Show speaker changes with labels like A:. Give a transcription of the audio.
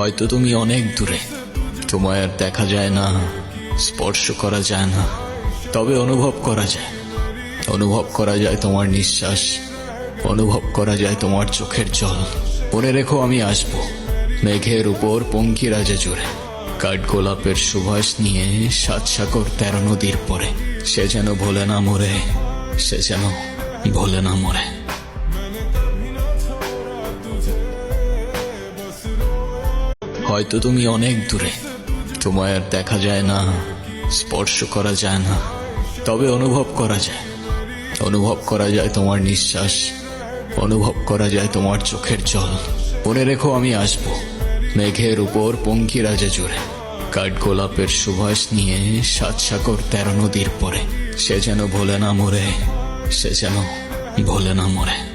A: হয়তো তুমি অনেক দূরে। তোমায় আর দেখা যায় না, স্পর্শ করা যায় না, তবে অনুভব করা যায়। অনুভব করা যায় তোমার নিঃশ্বাস, অনুভব করা যায় তোমার চোখের জল। মনে রেখো আমি আসব, মেঘের উপর পঙ্কি রাজা জুড়ে। কাঠ গোলাপের সুবাস নিয়ে সাত সাগর তেরো নদীর পরে। সে যেন ভোলে না মরে, সে যেন ভোলে না মরে। হয়তো তুমি অনেক দূরে। তোমায় আর দেখা যায় না, স্পর্শ করা যায় না, তবে অনুভব করা যায়। অনুভব করা যায় তোমার নিঃশ্বাস, অনুভব করা যায় তোমার চোখের জল। মনে রেখো আমি আসব, মেঘের উপর পঙ্কি রাজা জুড়ে। কাঠ গোলাপের সুবাস নিয়ে সাত সাগর তেরো নদীর পরে। সে যেন ভোলে না মরে, সে যেন ভোলে না মরে।